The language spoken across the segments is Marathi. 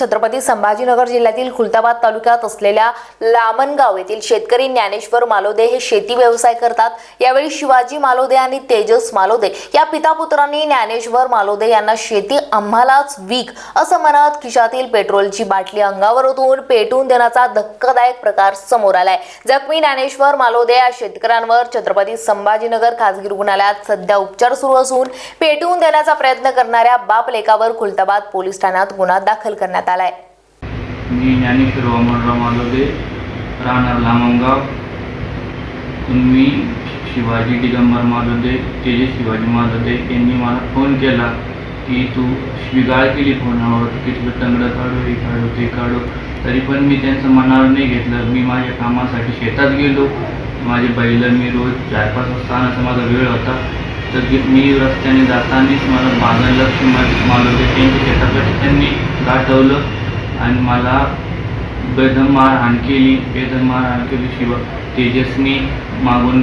छत्रपती संभाजीनगर जिल्ह्यातील खुलताबाद तालुक्यात असलेल्या लामणगाव येथील शेतकरी ज्ञानेश्वर मालोदे हे शेती व्यवसाय करतात. यावेळी शिवाजी मालोदे आणि तेजस मालोदे या पितापुत्रांनी ज्ञानेश्वर मालोदे यांना शेती आम्हालाच वीक असं म्हणत खिशातील पेट्रोलची बाटली अंगावर ओतून पेटवून देण्याचा धक्कादायक प्रकार समोर आलाय. जखमी ज्ञानेश्वर मालोदे या शेतकऱ्यांवर छत्रपती संभाजीनगर खासगी रुग्णालयात सध्या उपचार सुरू असून पेटवून देण्याचा प्रयत्न करणाऱ्या बाप लेखावर खुलताबाद पोलीस ठाण्यात गुन्हा दाखल करण्यात करण्यात आलाय. मी ज्ञानेश्वर वामनराव मालोदे राहणार लामणगाव. तुम्ही शिवाजी दिगंबर मालोदे तेजस शिवाजी मालोदे यांनी मला फोन केला की तू शिगाळ केली फोनावर की तुझं टंगडं काढू हे काढू ते काढू. तरी पण मी त्यांचं मनावर नाही घेतलं. मी माझ्या कामासाठी शेतात गेलो. माझे बैल मी रोज चार पाच वाजता आणायचा माझा वेळ होता. तर मी रस्त्याने जातानाच मला माझं लक्ष मालोदे त्यांच्या शेताकडे त्यांनी गाठवलं आणि मला बेदम मारहाण केली बेदम मारहाण केली शिवा तेजसनी मागून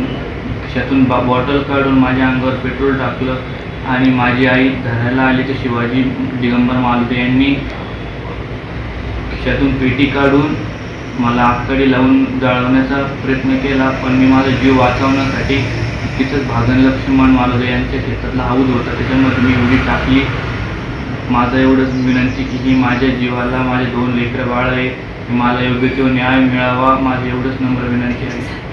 खिशातून बा बॉटल काढून माझ्या अंगावर पेट्रोल टाकलं आणि माझी आई धरायला आली तर शिवाजी दिगंबर मालुदे यांनी खिशातून पेटी काढून मला आगकडे लावून जाळवण्याचा प्रयत्न केला पण मी माझा जीव वाचवण्यासाठी तिथंच भागन लक्ष्मण मालुदे यांच्या शेतातला हाऊद होता. त्याच्यामध्ये मी उडी टाकली. माझं एवढंच विनंती की ही माझ्या जीवाला माझे दोन लेकरं बाळ आहे. मला योग्य तो न्याय मिळावा. माझी एवढंच नम्र विनंती आहे.